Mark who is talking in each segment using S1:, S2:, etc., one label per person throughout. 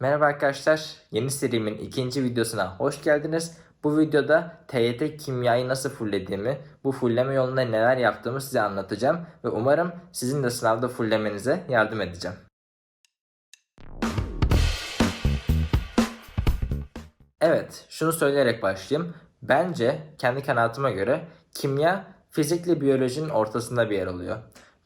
S1: Merhaba arkadaşlar, yeni serimin ikinci videosuna hoş geldiniz. Bu videoda TYT kimyayı nasıl fullediğimi, bu fulleme yolunda neler yaptığımı size anlatacağım ve umarım sizin de sınavda fullemenize yardım edeceğim. Evet, şunu söyleyerek başlayayım. Bence kendi kanaatıma göre kimya fizikle biyolojinin ortasında bir yer alıyor.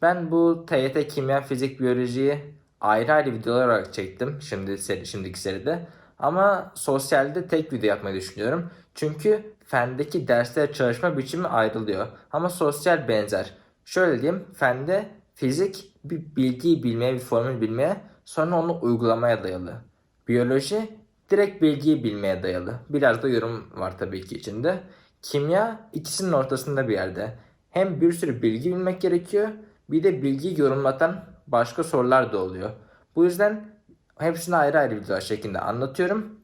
S1: Ben bu TYT kimya, fizik, biyolojiyi ayrı ayrı videolar olarak çektim şimdi seri, şimdiki seride. Ama sosyalde tek video yapmayı düşünüyorum. Çünkü fendeki dersler çalışma biçimi ayrılıyor. Ama sosyal benzer. Şöyle diyeyim, fende fizik bir bilgiyi bilmeye, bir formül bilmeye, sonra onu uygulamaya dayalı. Biyoloji direkt bilgiyi bilmeye dayalı. Biraz da yorum var tabii ki içinde. Kimya ikisinin ortasında bir yerde. Hem bir sürü bilgi bilmek gerekiyor, bir de bilgiyi yorumlatan başka sorular da oluyor. Bu yüzden hepsini ayrı ayrı videolar şeklinde anlatıyorum.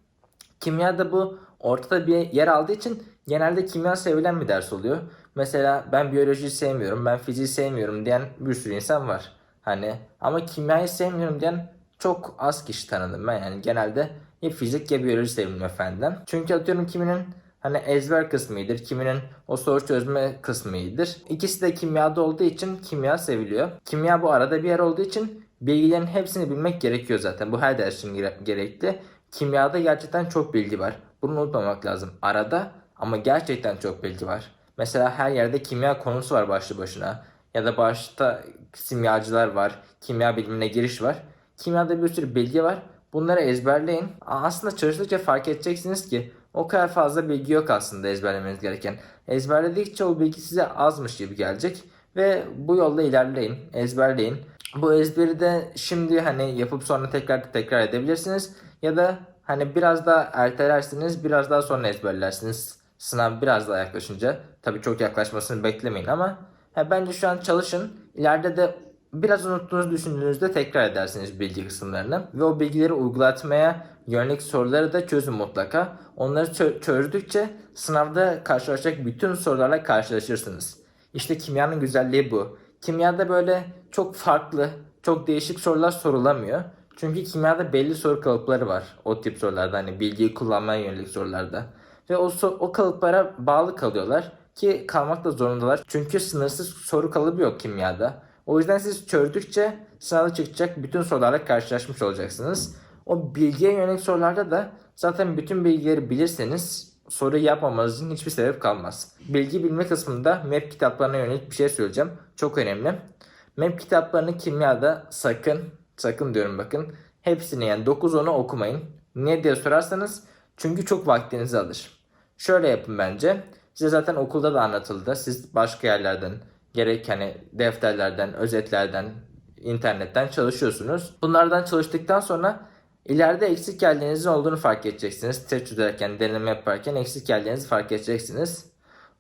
S1: Kimyada bu ortada bir yer aldığı için genelde kimya sevilen bir ders oluyor. Mesela ben biyolojiyi sevmiyorum, ben fiziği sevmiyorum diyen bir sürü insan var. Hani ama kimyayı sevmiyorum diyen çok az kişi tanıdım ben yani genelde ya fizik ya biyoloji seviyorum efendim. Çünkü atıyorum kiminin hani ezber kısmı iyidir, kiminin o soru çözme kısmı iyidir. İkisi de kimyada olduğu için kimya seviliyor. Kimya bu arada bir yer olduğu için bilgilerin hepsini bilmek gerekiyor zaten. Bu her ders için gere- gerekli. Kimyada gerçekten çok bilgi var. Bunu unutmamak lazım. Arada ama gerçekten çok bilgi var. Mesela her yerde kimya konusu var başlı başına. Ya da başta simyacılar var. Kimya bilimine giriş var. Kimyada bir sürü bilgi var. Bunları ezberleyin. Aslında çalıştıkça fark edeceksiniz ki o kadar fazla bilgi yok aslında ezberlemeniz gereken. Ezberledikçe o bilgi size azmış gibi gelecek. Ve bu yolda ilerleyin, ezberleyin. Bu ezberi de şimdi hani yapıp sonra tekrar tekrar edebilirsiniz. Ya da hani biraz daha ertelersiniz, biraz daha sonra ezberlersiniz. Sınav biraz daha yaklaşınca. Tabii çok yaklaşmasını beklemeyin ama ha, bence şu an çalışın. İleride de biraz unuttuğunuzu düşündüğünüzde tekrar edersiniz bilgi kısımlarını. Ve o bilgileri uygulatmaya yönelik soruları da çözün mutlaka. Onları çö- çözdükçe sınavda karşılaşacak bütün sorularla karşılaşırsınız. İşte kimyanın güzelliği bu. Kimyada böyle çok farklı, çok değişik sorular sorulamıyor. Çünkü kimyada belli soru kalıpları var. O tip sorularda hani bilgiyi kullanmaya yönelik sorularda. Ve o, o kalıplara bağlı kalıyorlar ki kalmak da zorundalar. Çünkü sınırsız soru kalıbı yok kimyada. O yüzden siz çözdükçe sınavda çıkacak bütün sorularla karşılaşmış olacaksınız. O bilgiye yönelik sorularda da zaten bütün bilgileri bilirseniz soru yapmamanız için hiçbir sebep kalmaz. Bilgi bilme kısmında map kitaplarına yönelik bir şey söyleyeceğim. Çok önemli. Map kitaplarını kimyada sakın, sakın diyorum bakın. Hepsini yani 9-10'u okumayın. Niye diye sorarsanız çünkü çok vaktinizi alır. Şöyle yapın bence. Size zaten okulda da anlatıldı. Siz başka yerlerden gerek hani defterlerden, özetlerden, internetten çalışıyorsunuz. Bunlardan çalıştıktan sonra ileride eksik yerlerinizin olduğunu fark edeceksiniz. Test çözerken, deneme yaparken eksik yerlerinizi fark edeceksiniz.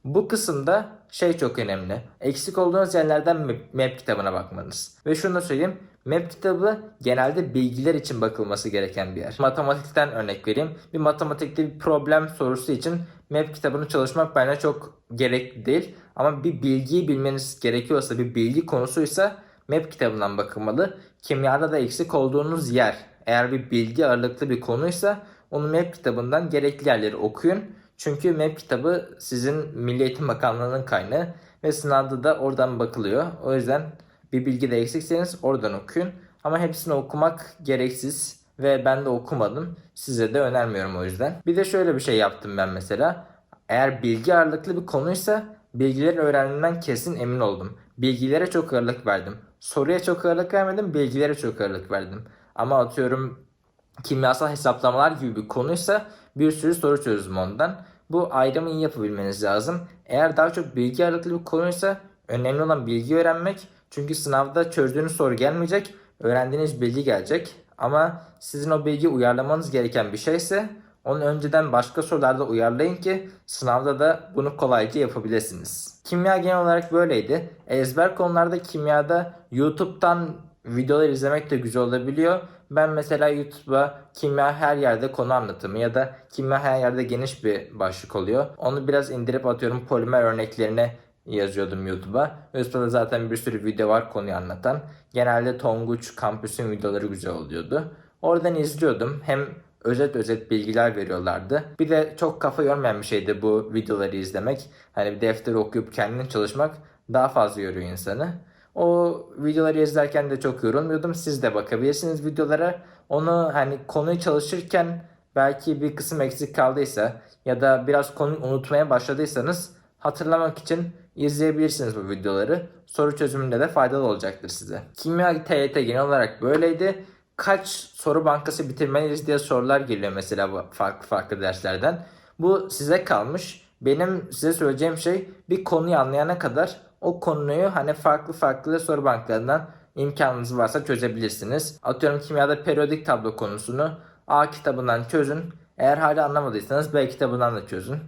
S1: Bu kısımda şey çok önemli. Eksik olduğunuz yerlerden map kitabına bakmanız. Ve şunu da söyleyeyim. Map kitabı genelde bilgiler için bakılması gereken bir yer. Matematikten örnek vereyim. Bir matematikte bir problem sorusu için map kitabını çalışmak bence çok gerekli değil. Ama bir bilgiyi bilmeniz gerekiyorsa, bir bilgi konusuysa map kitabından bakılmalı. Kimyada da eksik olduğunuz yer eğer bir bilgi ağırlıklı bir konuysa onu map kitabından gerekli yerleri okuyun. Çünkü map kitabı sizin Milli Eğitim Bakanlığı'nın kaynağı ve sınavda da oradan bakılıyor. O yüzden bir bilgi de eksikseniz oradan okuyun. Ama hepsini okumak gereksiz ve ben de okumadım. Size de önermiyorum o yüzden. Bir de şöyle bir şey yaptım ben mesela. Eğer bilgi ağırlıklı bir konuysa bilgileri öğrenmemden kesin emin oldum. Bilgilere çok ağırlık verdim. Soruya çok ağırlık vermedim, bilgilere çok ağırlık verdim. Ama atıyorum kimyasal hesaplamalar gibi bir konuysa bir sürü soru çözdüm ondan. Bu ayrımı iyi yapabilmeniz lazım. Eğer daha çok bilgi ağırlıklı bir konuysa önemli olan bilgi öğrenmek. Çünkü sınavda çözdüğünüz soru gelmeyecek, öğrendiğiniz bilgi gelecek. Ama sizin o bilgiyi uyarlamanız gereken bir şeyse onu önceden başka sorularda uyarlayın ki sınavda da bunu kolayca yapabilirsiniz. Kimya genel olarak böyleydi. Ezber konularda kimyada YouTube'dan videolar izlemek de güzel olabiliyor. Ben mesela YouTube'a kimya her yerde konu anlatımı ya da kimya her yerde geniş bir başlık oluyor. Onu biraz indirip atıyorum polimer örneklerine yazıyordum YouTube'a. YouTube'da zaten bir sürü video var konuyu anlatan. Genelde Tonguç Kampüs'ün videoları güzel oluyordu. Oradan izliyordum. Hem özet özet bilgiler veriyorlardı. Bir de çok kafa yormayan bir şeydi bu videoları izlemek. Hani bir defter okuyup kendin çalışmak daha fazla yoruyor insanı. O videoları izlerken de çok yorulmuyordum. Siz de bakabilirsiniz videolara. Onu hani konuyu çalışırken belki bir kısım eksik kaldıysa ya da biraz konuyu unutmaya başladıysanız hatırlamak için izleyebilirsiniz bu videoları. Soru çözümünde de faydalı olacaktır size. Kimya TYT genel olarak böyleydi. Kaç soru bankası bitirmeliyiz diye sorular geliyor mesela farklı farklı derslerden. Bu size kalmış. Benim size söyleyeceğim şey bir konuyu anlayana kadar o konuyu hani farklı farklı soru banklarından imkanınız varsa çözebilirsiniz. Atıyorum kimyada periyodik tablo konusunu A kitabından çözün. Eğer hala anlamadıysanız B kitabından da çözün.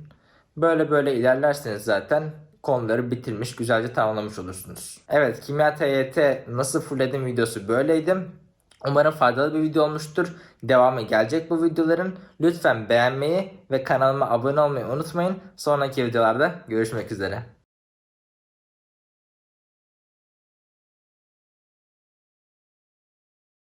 S1: Böyle böyle ilerlerseniz zaten konuları bitirmiş, güzelce tamamlamış olursunuz. Evet, kimya TYT nasıl fullledim videosu böyleydim. Umarım faydalı bir video olmuştur. Devamı gelecek bu videoların. Lütfen beğenmeyi ve kanalıma abone olmayı unutmayın. Sonraki videolarda görüşmek üzere.